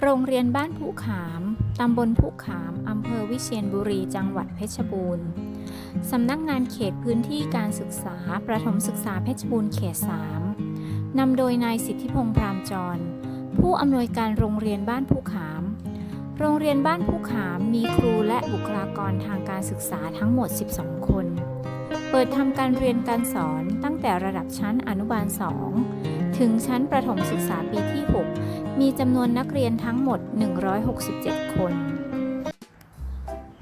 โรงเรียนบ้านผู้ขาม ตำบลผู้ขาม อำเภอวิเชียรบุรี จังหวัดเพชรบูรณ์ สำนักงานเขตพื้นที่การศึกษา ประถมศึกษาเพชรบูรณ์เขต 3 นำโดยนายสิทธิพงษ์พรามจร ผู้อำนวยการโรงเรียนบ้านผู้ขาม โรงเรียนบ้านผู้ขามมีครูและบุคลากรทางการศึกษาทั้งหมด 12 คน เปิดทำการเรียนการสอนตั้งแต่ระดับชั้นอนุบาล 2 ถึงชั้นประถมศึกษาปีที่ 6 มีจำนวนนักเรียนทั้งหมด 167 คน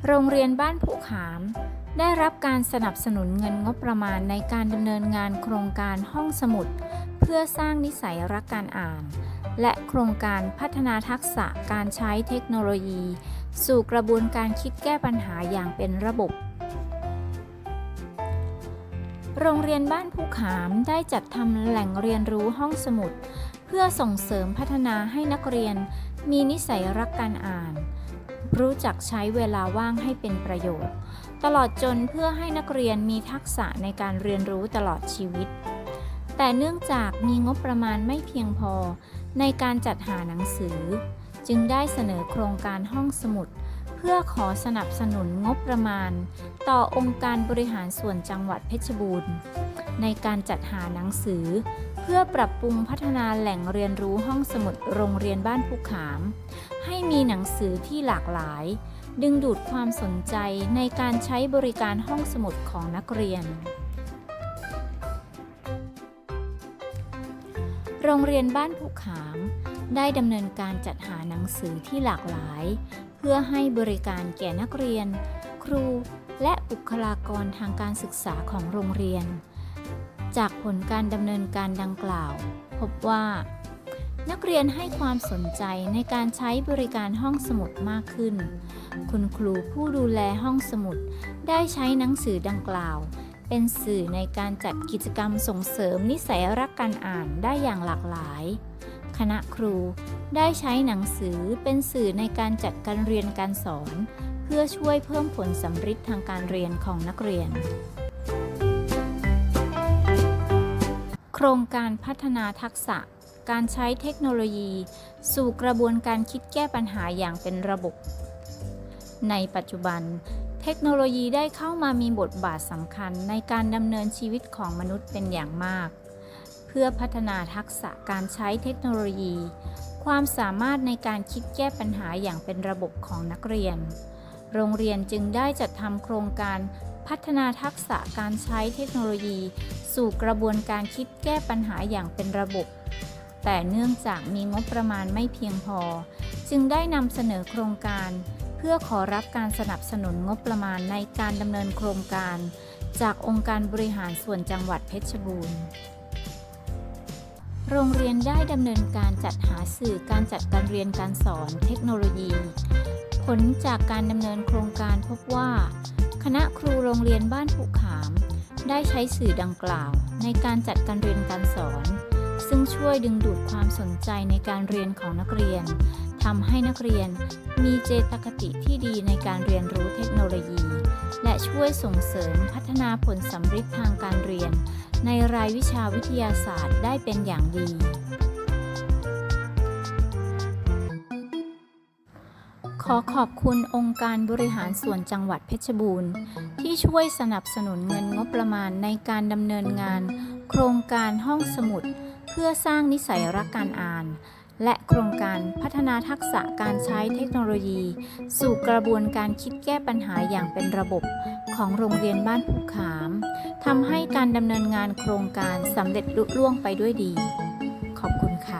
โรงเรียนบ้านผู้ขาม ได้รับการสนับสนุนเงินงบประมาณในการดำเนินงานโครงการห้องสมุด เพื่อสร้างนิสัยรักการอ่าน และโครงการพัฒนาทักษะการใช้เทคโนโลยี สู่กระบวนการคิดแก้ปัญหาอย่างเป็นระบบ โรงเรียนบ้านภูขามได้จัดทำแหล่งเรียนรู้ห้องสมุด เพื่อส่งเสริมพัฒนาให้นักเรียน มีนิสัยรักการอ่าน รู้จักใช้เวลาว่างให้เป็นประโยชน์ ตลอดจนเพื่อให้นักเรียนมีทักษะในการเรียนรู้ตลอดชีวิต แต่เนื่องจากมีงบประมาณไม่เพียงพอในการจัดหาหนังสือ จึงได้เสนอโครงการห้องสมุด พื่อขอสนับสนุนงบประมาณ ต่อองค์การบริหารส่วนจังหวัดเพชรบูรณ์ ในการจัดหาหนังสือ เพื่อปรับปรุงพัฒนาแหล่งเรียนรู้ห้องสมุดโรงเรียนบ้านภูขาม ให้มีหนังสือที่หลากหลาย ดึงดูดความสนใจในการใช้บริการห้องสมุดของนักเรียน โรงเรียนบ้านภูขามได้ดำเนินการจัดหาหนังสือที่หลากหลาย เพื่อให้บริการแก่นักเรียน ครูและบุคลากรทางการศึกษาของโรงเรียน จากผลการดำเนินการดังกล่าว พบว่า นักเรียนให้ความสนใจในการใช้บริการห้องสมุดมากขึ้น คุณครูผู้ดูแลห้องสมุดได้ใช้หนังสือดังกล่าว เป็นสื่อในการจัดกิจกรรมส่งเสริมนิสัยรักการอ่านได้อย่างหลากหลาย คณะครู ได้ใช้หนังสือเป็นสื่อในการจัดการเรียนการสอน เพื่อช่วยเพิ่มผลสำฤทธิ์ทางการเรียนของนักเรียน โครงการพัฒนาทักษะ การใช้เทคโนโลยี สู่กระบวนการคิดแก้ปัญหาอย่างเป็นระบบ ในปัจจุบันเทคโนโลยีได้เข้ามามีบทบาทสำคัญในการดำเนินชีวิตของมนุษย์เป็นอย่างมาก เพื่อพัฒนาทักษะการใช้เทคโนโลยี ความสามารถในการคิดแก้ปัญหาอย่างเป็นระบบของนักเรียน โรงเรียนจึงได้จัดทำโครงการพัฒนาทักษะการใช้เทคโนโลยี สู่กระบวนการคิดแก้ปัญหาอย่างเป็นระบบ แต่เนื่องจากมีงบประมาณไม่เพียงพอ จึงได้นำเสนอโครงการ เพื่อขอรับการสนับสนุนงบประมาณในการดำเนินโครงการ จากองค์การบริหารส่วนจังหวัดเพชรบูรณ์ โรงเรียนได้ดำเนินการจัดหาสื่อการจัดการเรียนการสอนเทคโนโลยี ผลจากการดำเนินโครงการพบว่า คณะครูโรงเรียนบ้านผูขาม ได้ใช้สื่อดังกล่าว ในการจัดการเรียนการสอน ซึ่งช่วยดึงดูดความสนใจในการเรียนของนักเรียน ทำให้นักเรียนมีเจตคติที่ดีในการเรียนรู้เทคโนโลยี และช่วยส่งเสริมพัฒนาผลสำฤทธิ์ทางการเรียน ในรายวิชาวิทยาศาสตร์ได้เป็นอย่างดี ขอขอบคุณองค์การบริหารส่วนจังหวัดเพชรบูรณ์ ที่ช่วยสนับสนุนเงินงบประมาณในการดำเนินงาน โครงการห้องสมุด เพื่อสร้างนิสัยรักการอ่าน และโครงการพัฒนาทักษะการใช้เทคโนโลยี สู่กระบวนการคิดแก้ปัญหาอย่างเป็นระบบของโรงเรียนบ้านผูขามทำให้การดำเนินงานโครงการสำเร็จลุล่วงไปด้วยดี ขอบคุณค่ะ